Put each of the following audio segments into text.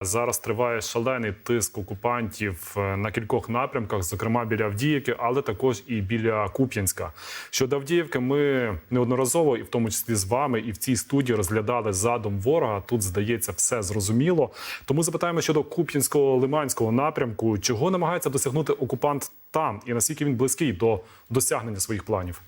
Зараз триває шалений тиск окупантів е, на кількох напрямках, зокрема біля Авдіївки, але також і біля Куп'янська. Щодо Авдіївки, ми неодноразово, і в тому числі з вами, і в цій студії розглядали задум ворога. Тут здається все зрозуміло. Тому запитаємо щодо Куп'янського лиманського напрямку, чого намагається досягнути окупант там, і наскільки він близький до досягнення своїх планів.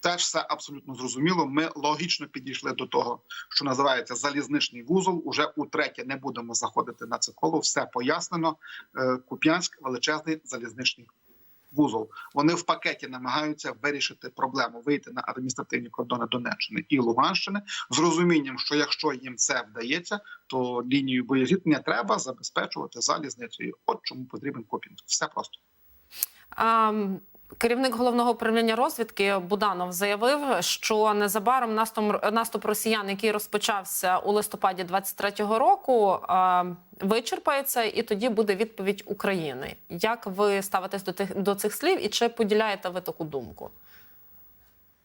Теж все абсолютно зрозуміло. Ми логічно підійшли до того, що називається залізничний вузол. Уже утретє не будемо заходити на це коло. Все пояснено. Е, Куп'янськ величезний залізничний вузол. Вони в пакеті намагаються вирішити проблему, вийти на адміністративні кордони Донеччини і Луганщини з розумінням, що якщо їм це вдається, то лінію боєзіткнення треба забезпечувати залізницею. От чому потрібен Куп'янськ. Все просто. А, Керівник головного управління розвідки Буданов заявив, що незабаром наступ, наступ росіян, який розпочався у листопаді 23-го року, вичерпається, і тоді буде відповідь України. Як ви ставитесь до тих до цих слів, і чи поділяєте ви таку думку?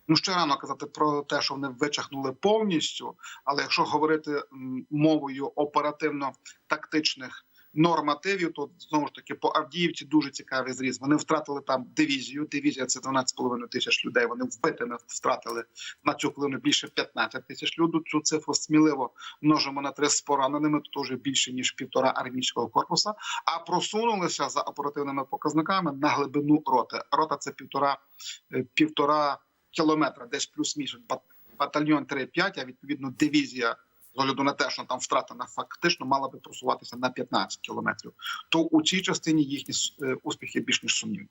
Ну ще рано казати про те, що вони вичахнули повністю. Але якщо говорити мовою оперативно-тактичних нормативів, то знову ж таки по Авдіївці дуже цікавий зріз. Вони втратили там дивізію. Дивізія це 12,5 тисяч людей. Вони вбитими втратили на цю хвилину більше 15 тисяч людей. Цю цифру сміливо множимо на три з пораненими. То вже більше ніж півтора армійського корпуса. А просунулися за оперативними показниками на глибину роти. Рота це півтора е, півтора кілометра, десь плюс-мінус бат- батальйон 3-5, а відповідно дивізія. З огляду на те, що там втрата на фактично мала би просуватися на 15 кілометрів, то у цій частині їхні е, успіхи більш ніж сумнівні.